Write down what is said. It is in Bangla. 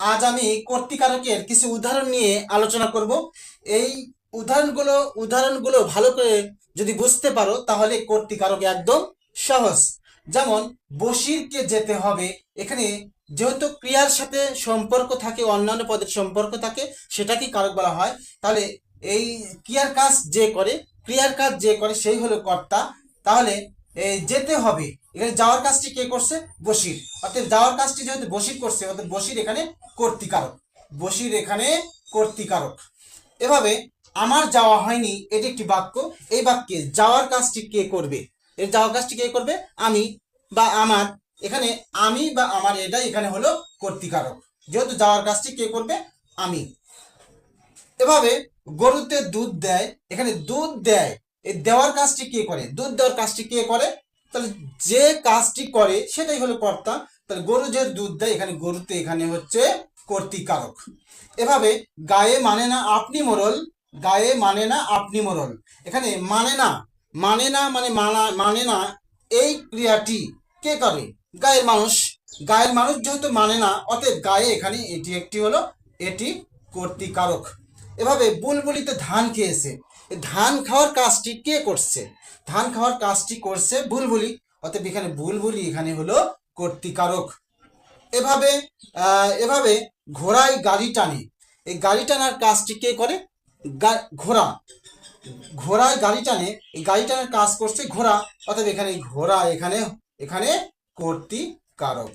আজ আমি কর্তিকারকের কিছু উদাহরণ নিয়ে আলোচনা করব। এই উদাহরণগুলো উদাহরণগুলো ভালো করে যদি বুঝতে পারো, তাহলে কর্তিকারক একদম সহজ। যেমন বসিরকে যেতে হবে। এখানে যেহেতু ক্রিয়ার সাথে সম্পর্ক থাকে, অন্যান্য পদের সম্পর্ক থাকে, সেটাকে কারক বলা হয়। তাহলে এই ক্রিয়ার কাজ যে করে, ক্রিয়ার কাজ যে করে, সেই হলো কর্তা। তাহলে যেতে হবে। এখানে যাওয়ার কাজটি কে করছে? বসির অর্থাৎ যাওয়ার কাজটি যেহেতু বসির করছে, অর্থাৎ বসির এখানে কর্তিকারক। বসির এখানে কর্তিকারক। এভাবে আমার যাওয়া হয়নি, এটি একটি বাক্য। এই বাক্যে যাওয়ার কাজটি কে করবে? এর যাওয়ার কাজটি কে করবে? আমি বা আমার। এখানে আমি বা আমার এটা এখানে হলো কর্তিকারক। যেহেতু যাওয়ার কাজটি কে করবে? আমি। এভাবে গরুতে দুধ দেয়। এখানে দুধ দেয়। এই দেওয়ার কাজটি কে করে? দুধ দেওয়ার কাজটি কে করে? তাহলে যে কাজটি করে, সেটাই হলো কর্তা। তাহলে গরু যে দুধ দেয়, এখানে গরুতে এখানে হচ্ছে কর্তিকারক। এভাবে গায়ে মানে না আপনি মোরল, গায়ে মানে না আপনি মোরল। এখানে মানে না মানে না মানে মানা মানে না, এই ক্রিয়াটি কে করে? গায়ের মানুষ। গায়ের মানুষ যেহেতু মানে না, অতএব গায়ে এখানে এটি একটি হলো, এটি কর্তিকারক। এভাবে বুলবুলিতে ধান খেয়েছে। ধান খাওয়ার কাজটি কে করছে? ধান খাওয়ার কাজটি করছে বুলবুলি। অতএব এখানে বুলবুলি এখানে হলো কর্তিকারক। এভাবে এভাবে ঘোড়ায় গাড়ি টানে। এই গাড়ি টানার কাজটি কে করে? ঘোড়া। ঘোড়ায় গাড়ি টানে। এই গাড়ি টানার কাজ করছে ঘোড়া। অতএব এখানে ঘোড়া এখানে এখানে কর্তিকারক।